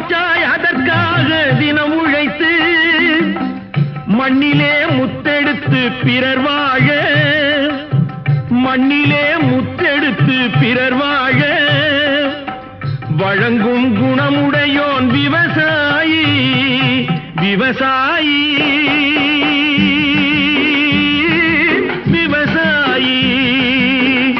பூச்சாய் அதற்காக தினம் உழைத்து மண்ணிலே முத்தெடுத்து பிறர் வாழ மண்ணிலே முத்தெடுத்து பிறர் வாழ வழங்கும் குணமுடையோன் விவசாயி விவசாயி விவசாயி.